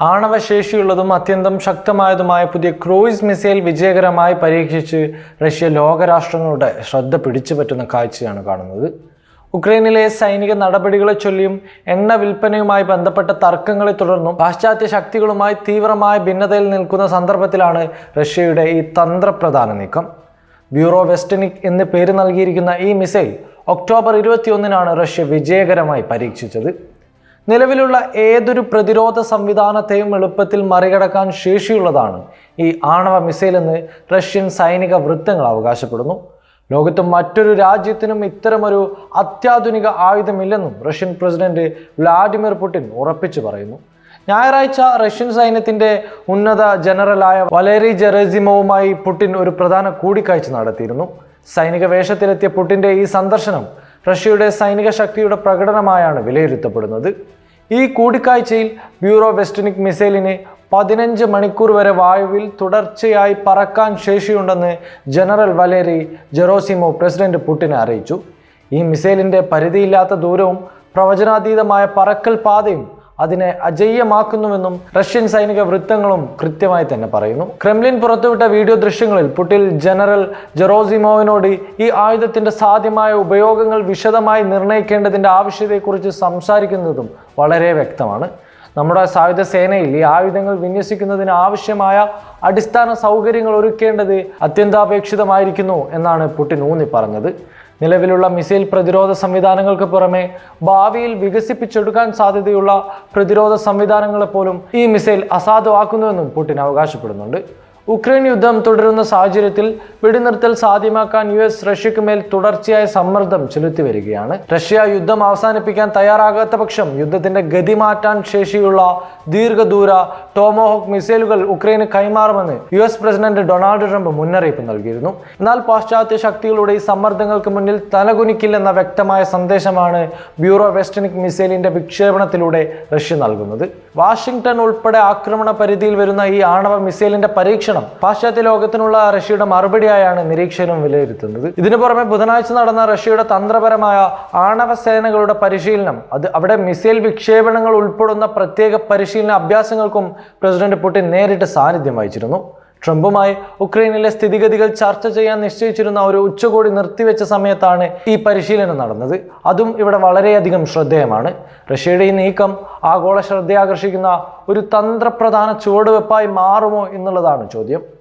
ആണവശേഷിയുള്ളതും അത്യന്തം ശക്തമായതുമായ പുതിയ cruise missile വിജയകരമായി പരീക്ഷിച്ച് റഷ്യ ലോകരാഷ്ട്രങ്ങളുടെ ശ്രദ്ധ പിടിച്ചുപറ്റുന്ന കാഴ്ചയാണ് കാണുന്നത്. ഉക്രൈനിലെ സൈനിക നടപടികളെ ചൊല്ലിയും എണ്ണ വിൽപ്പനയുമായി ബന്ധപ്പെട്ട തർക്കങ്ങളെ തുടർന്നും പാശ്ചാത്യ ശക്തികളുമായി തീവ്രമായ ഭിന്നതയിൽ നിൽക്കുന്ന സന്ദർഭത്തിലാണ് റഷ്യയുടെ ഈ തന്ത്രപ്രധാന നീക്കം. ബ്യൂറോ വെസ്റ്റനിക് എന്ന് പേര് നൽകിയിരിക്കുന്ന ഈ മിസൈൽ ഒക്ടോബർ ഇരുപത്തിയൊന്നിനാണ് റഷ്യ വിജയകരമായി പരീക്ഷിച്ചത്. നിലവിലുള്ള ഏതൊരു പ്രതിരോധ സംവിധാനത്തെയും എളുപ്പത്തിൽ മറികടക്കാൻ ശേഷിയുള്ളതാണ് ഈ ആണവ മിസൈൽ എന്ന് റഷ്യൻ സൈനിക വൃത്തങ്ങൾ അവകാശപ്പെടുന്നു. ലോകത്ത് മറ്റൊരു രാജ്യത്തിനും ഇത്തരമൊരു അത്യാധുനിക ആയുധമില്ലെന്നും റഷ്യൻ പ്രസിഡന്റ് വ്ളാഡിമിർ പുടിൻ ഉറപ്പിച്ചു പറയുന്നു. ഞായറാഴ്ച റഷ്യൻ സൈന്യത്തിന്റെ ഉന്നത ജനറലായ വലേറി ജെറസിമോവുമായി പുടിൻ ഒരു പ്രധാന കൂടിക്കാഴ്ച നടത്തിയിരുന്നു. സൈനിക വേഷത്തിലെത്തിയ പുടിന്റെ ഈ സന്ദർശനം റഷ്യയുടെ സൈനിക ശക്തിയുടെ പ്രകടനമായാണ് വിലയിരുത്തപ്പെടുന്നത്. ഈ കൂടിക്കാഴ്ചയിൽ ബ്യൂറോ വെസ്റ്റനിക് മിസൈലിന് പതിനഞ്ച് മണിക്കൂർ വരെ വായുവിൽ തുടർച്ചയായി പറക്കാൻ ശേഷിയുണ്ടെന്ന് ജനറൽ വലേറി ജെറോസിമോ പ്രസിഡന്റ് പുടിനെ അറിയിച്ചു. ഈ മിസൈലിന്റെ പരിധിയില്ലാത്ത ദൂരവും പ്രവചനാതീതമായ പറക്കൽ പാതയും അതിനെ അജയ്യമാക്കുന്നുവെന്നും റഷ്യൻ സൈനിക വൃത്തങ്ങളും കൃത്യമായി തന്നെ പറയുന്നു. ക്രെംലിൻ പുറത്തുവിട്ട വീഡിയോ ദൃശ്യങ്ങളിൽ പുട്ടിൽ ജനറൽ ജെറോസിമോവിനോട് ഈ ആയുധത്തിന്റെ സാധ്യമായ ഉപയോഗങ്ങൾ വിശദമായി നിർണയിക്കേണ്ടതിന്റെ ആവശ്യത്തെക്കുറിച്ച് സംസാരിക്കുന്നതും വളരെ വ്യക്തമാണ്. നമ്മുടെ സായുധ സേനയിൽ ഈ ആയുധങ്ങൾ വിന്യസിക്കുന്നതിന് ആവശ്യമായ അടിസ്ഥാന സൗകര്യങ്ങൾ ഒരുക്കേണ്ടത് അത്യന്താപേക്ഷിതമായിരിക്കുന്നു എന്നാണ് പുടിൻ ഊന്നി പറഞ്ഞത് നിലവിലുള്ള മിസൈൽ പ്രതിരോധ സംവിധാനങ്ങൾക്ക് പുറമെ ഭാവിയിൽ വികസിപ്പിച്ചെടുക്കാൻ സാധ്യതയുള്ള പ്രതിരോധ സംവിധാനങ്ങളെപ്പോലും ഈ മിസൈൽ അസാധുവാക്കുന്നുവെന്നും പുടിൻ അവകാശപ്പെടുന്നുണ്ട്. ഉക്രൈൻ യുദ്ധം തുടരുന്ന സാഹചര്യത്തിൽ വെടിനിർത്തൽ സാധ്യമാക്കാൻ യു എസ് റഷ്യക്ക് മേൽ തുടർച്ചയായ സമ്മർദ്ദം ചെലുത്തി വരികയാണ് റഷ്യ യുദ്ധം അവസാനിപ്പിക്കാൻ തയ്യാറാകാത്ത പക്ഷം യുദ്ധത്തിന്റെ ഗതി മാറ്റാൻ ശേഷിയുള്ള ദീർഘദൂര ടോമോഹോക്ക് മിസൈലുകൾ ഉക്രൈന് കൈമാറുമെന്ന് U S president Donald Trump മുന്നറിയിപ്പ് നൽകിയിരുന്നു. എന്നാൽ പാശ്ചാത്യ ശക്തികളുടെ ഈ സമ്മർദ്ദങ്ങൾക്ക് മുന്നിൽ തലകുനിക്കില്ലെന്ന വ്യക്തമായ സന്ദേശമാണ് ബ്യൂറോ വെസ്റ്റനിക് മിസൈലിന്റെ വിക്ഷേപണത്തിലൂടെ റഷ്യ നൽകുന്നത്. വാഷിംഗ്ടൺ ഉൾപ്പെടെ ആക്രമണ പരിധിയിൽ വരുന്ന ഈ ആണവ മിസൈലിന്റെ പരീക്ഷണം പാശ്ചാത്യ ലോകത്തിനുള്ള റഷ്യയുടെ മറുപടിയായാണ് നിരീക്ഷകരും വിലയിരുത്തുന്നത്. ഇതിനു പുറമെ ബുധനാഴ്ച നടന്ന റഷ്യയുടെ തന്ത്രപരമായ ആണവ സേനകളുടെ പരിശീലനം അത് അവിടെ മിസൈൽ വിക്ഷേപണങ്ങൾ ഉൾപ്പെടുന്ന പ്രത്യേക പരിശീലന അഭ്യാസങ്ങൾക്കും പ്രസിഡന്റ് പുടിൻ നേരിട്ട് സാന്നിധ്യം വഹിച്ചിരുന്നു. ട്രംപുമായി ഉക്രൈനിലെ സ്ഥിതിഗതികൾ ചർച്ച ചെയ്യാൻ നിശ്ചയിച്ചിരുന്ന ഒരു ഉച്ചകോടി നിർത്തിവെച്ച സമയത്താണ് ഈ പരിശീലനം നടന്നത്. അതും ഇവിടെ വളരെയധികം ശ്രദ്ധേയമാണ്. റഷ്യയുടെ ഈ നീക്കം ആഗോള ശ്രദ്ധയാകർഷിക്കുന്ന ഒരു തന്ത്രപ്രധാന ചുവടുവെപ്പായി മാറുമോ എന്നുള്ളതാണ് ചോദ്യം.